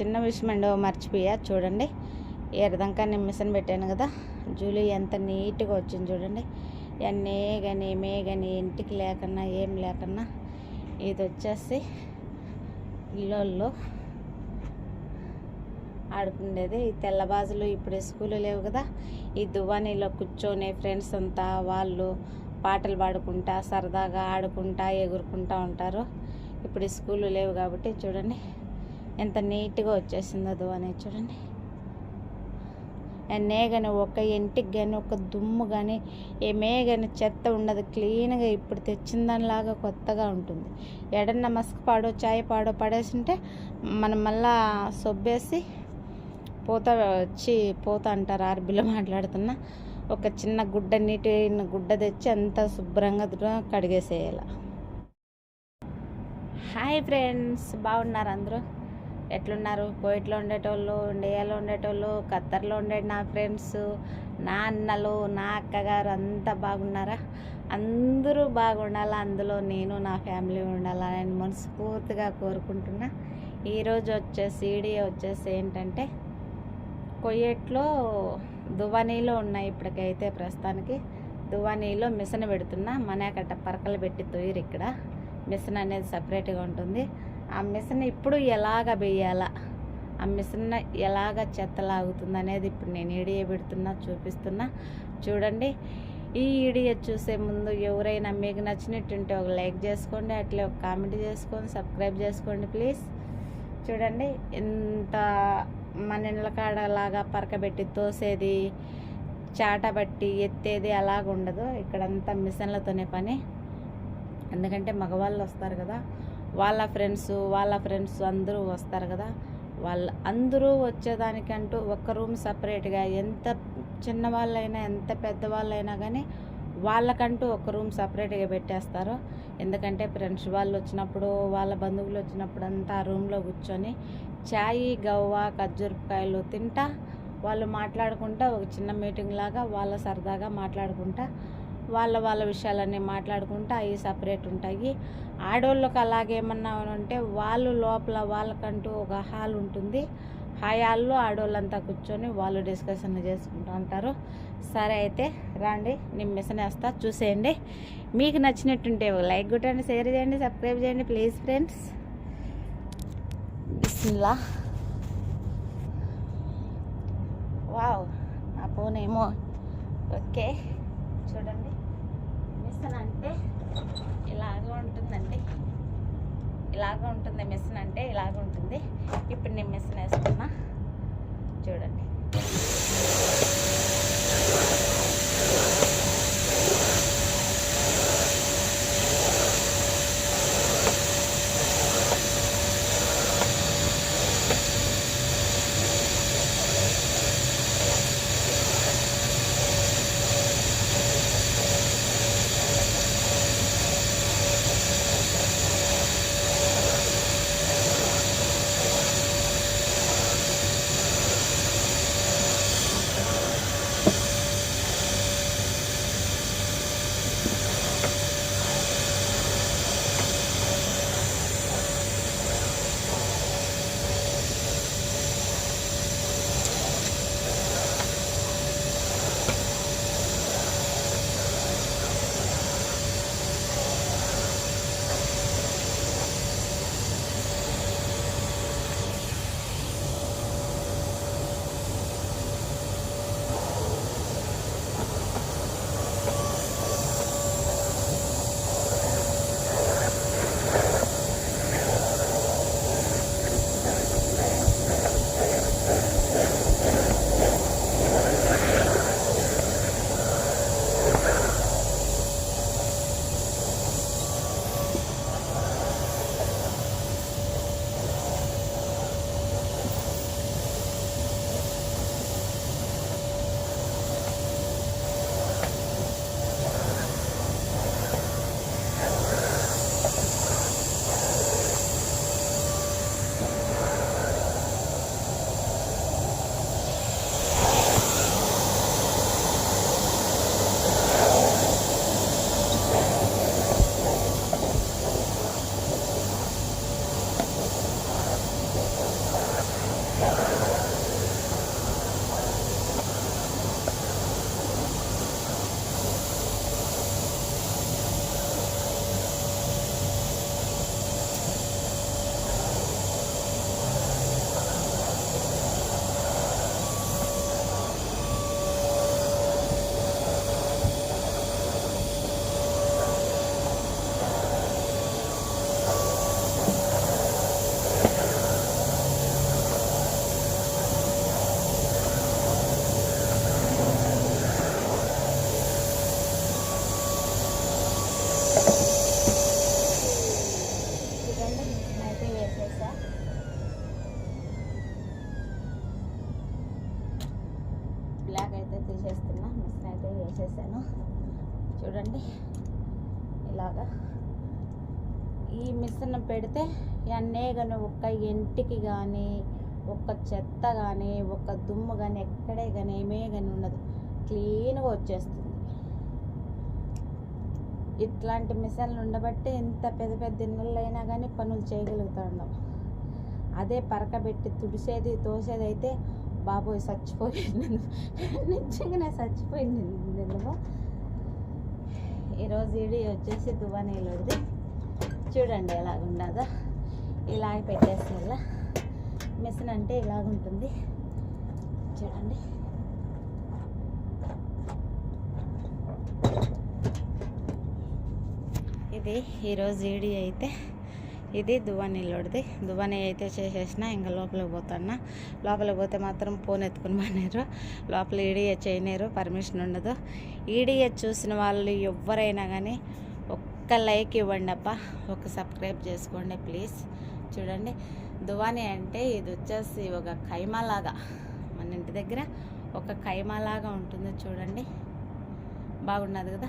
చిన్న విషయం అండి మర్చిపోయా. చూడండి ఎర్రదంకా నేను మిషన్ పెట్టాను కదా. జూలీ ఎంత నీట్గా వచ్చింది చూడండి. ఎన్నే కానీ ఏమే కానీ ఇంటికి లేకన్నా ఏం లేకన్నా ఇది వచ్చేసి ఇల్లు ఆడుకుండేది ఈ తెల్లబాజులు ఇప్పుడు స్కూల్ లేవు కదా. ఈ దువ్వానీలో కూర్చొని ఫ్రెండ్స్ అంతా వాళ్ళు పాటలు పాడుకుంటా సరదాగా ఆడుకుంటా ఎగురుకుంటా ఉంటారు. ఇప్పుడు స్కూలు స్కూల్ లేవు కాబట్టి చూడండి. ఎంత నీట్గా వచ్చేసిందో దువ్వాని చూడండి. ఎన్నే కానీ ఒక ఇంటికి కానీ ఒక దుమ్ము కానీ ఏమే కానీ చెత్త ఉండదు. క్లీన్గా ఇప్పుడు తెచ్చిన దానిలాగా కొత్తగా ఉంటుంది. ఎడన్న మస్క్ పాడో చాయ్ పాడో పడేసింటే మనం మళ్ళా సొబ్బేసి పోత వచ్చి పోతా అంటారు ఆర్బీలో మాట్లాడుతున్నా. ఒక చిన్న గుడ్డ నీటి గుడ్డ తెచ్చి అంత శుభ్రంగా కడిగేసేయాల కడిగేసేయాలి. హాయ్ ఫ్రెండ్స్ బాగున్నారు అందరూ? ఎట్లున్నారు? కోయిట్లో ఉండేటోళ్ళు ఇండియాలో ఉండేటోళ్ళు ఖత్తర్లో ఉండే నా ఫ్రెండ్స్ నా అన్నలు నా అక్కగారు అంతా బాగున్నారా? అందరూ బాగుండాలా? అందులో నేను నా ఫ్యామిలీ ఉండాలా? నేను మనస్ఫూర్తిగా కోరుకుంటున్నా. ఈరోజు వచ్చేసి ఈడియో వచ్చేసి ఏంటంటే కొయ్యట్లో దువానీలో ఉన్నాయి ఇప్పటికైతే ప్రస్తుతానికి. దువానీలో మిషన్ పెడుతున్నా. మనేకట్ట పరకలు పెట్టి తొయ్యరు ఇక్కడ. మిషన్ అనేది సపరేట్గా ఉంటుంది. ఆ మిషన్ ఇప్పుడు ఎలాగ వేయాలా? ఆ మిషన్ ఎలాగ చెత్త లాగుతుంది అనేది ఇప్పుడు నేను ఈడియో పెడుతున్నా చూపిస్తున్నా. చూడండి. ఈ వీడియో చూసే ముందు ఎవరైనా మీకు నచ్చినట్టుంటే ఒక లైక్ చేసుకోండి అట్లే ఒక కామెంట్ చేసుకోండి సబ్స్క్రైబ్ చేసుకోండి ప్లీజ్. చూడండి. ఎంత మన ఇళ్ళ కాడలాగా పరకబెట్టి తోసేది చాట బట్టి ఎత్తేది అలాగ ఉండదు ఇక్కడంతా మిషన్లతోనే పని. ఎందుకంటే మగవాళ్ళు వస్తారు కదా. వాళ్ళ ఫ్రెండ్స్ వాళ్ళ ఫ్రెండ్స్ అందరూ వస్తారు కదా. వాళ్ళ అందరూ వచ్చేదానికంటూ ఒక రూమ్ సపరేట్గా ఎంత చిన్నవాళ్ళైనా ఎంత పెద్దవాళ్ళైనా కానీ వాళ్ళకంటూ ఒక రూమ్ సపరేట్గా పెట్టేస్తారు. ఎందుకంటే ఫ్రెండ్స్ వాళ్ళు వచ్చినప్పుడు వాళ్ళ బంధువులు వచ్చినప్పుడు అంతా ఆ రూమ్లో కూర్చొని ఛాయ్ గవ్వ ఖర్జూరకాయలు తింటా. వాళ్ళు మాట్లాడుకుంటా ఒక చిన్న మీటింగ్ లాగా వాళ్ళ సరదాగా మాట్లాడుకుంటా. వాళ్ళ వాళ్ళ విషయాలన్నీ మాట్లాడుకుంటా అవి సపరేట్ ఉంటాయి. ఆడవాళ్ళకి అలాగేమన్నా ఉంటే వాళ్ళు లోపల వాళ్ళకంటూ ఒక హాల్ ఉంటుంది. ఆ హాల్లో ఆడవాళ్ళంతా కూర్చొని వాళ్ళు డిస్కషన్ చేసుకుంటూ ఉంటారు. సరే అయితే రండి నేను మిషన్ వేస్తా చూసేయండి. మీకు నచ్చినట్టుంటే లైక్ కొట్టండి షేర్ చేయండి సబ్స్క్రైబ్ చేయండి ప్లీజ్ ఫ్రెండ్స్ బిస్మిల్లా వావ్ నా ఫోన్ ఏమో ఓకే చూడండి. మిషన్ అంటే ఇలాగా ఉంటుందండి ఇలాగ ఉంటుంది మిషన్ అంటే ఇలాగ ఉంటుంది. ఇప్పుడు నేను మిషన్ వేస్తున్నా చూడండి. చూడండి. ఇలాగా. ఈ మిషన్ పెడితే అన్నే కానీ ఒక్క ఇంటికి కానీ ఒక్క చెత్త కానీ ఒక్క దుమ్ము కానీ ఎక్కడే కానీ ఏమే కానీ ఉండదు. క్లీన్గా వచ్చేస్తుంది. ఇట్లాంటి మిషన్లు ఉండబట్టి ఇంత పెద్ద పెద్ద ఇళ్ళల్లో అయినా కానీ పనులు చేయగలుగుతున్నాం అదే పరకబెట్టి తుడిసేది తోసేది అయితే బాబోయ్ చచ్చిపోయింది. నిజంగానే చచ్చిపోయింది. నిజమో ఈరోజు ఇడి వచ్చేసి దువ్వనీళ్ళది చూడండి ఎలాగ ఉండదో ఇలాగ పెట్టేసి ఇలా మిషన్ అంటే ఇలాగుంటుంది. చూడండి. ఇది ఈరోజు ఈడి అయితే ఇది దువ్వనీళ్ళోడిది దువ్వని అయితే చేసేసిన ఇంకా లోపలికి పోతున్నా. లోపలికి పోతే మాత్రం ఫోన్ ఎత్తుకుని మానేరు లోపల ఈడిఏ చేయలేరు పర్మిషన్ ఉండదు. ఈడిఏ చూసిన వాళ్ళు ఎవరైనా కానీ ఒక్క లైక్ ఇవ్వండి అప్ప ఒక సబ్స్క్రైబ్ చేసుకోండి ప్లీజ్. చూడండి దువాని అంటే ఇది వచ్చేసి ఒక కైమాలాగా. మన ఇంటి దగ్గర ఒక కైమాలాగా ఉంటుంది చూడండి. బాగున్నది కదా?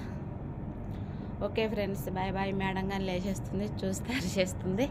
Okay friends bye bye. Madam కానీ లేచేస్తుంది చూస్తారు చేస్తుంది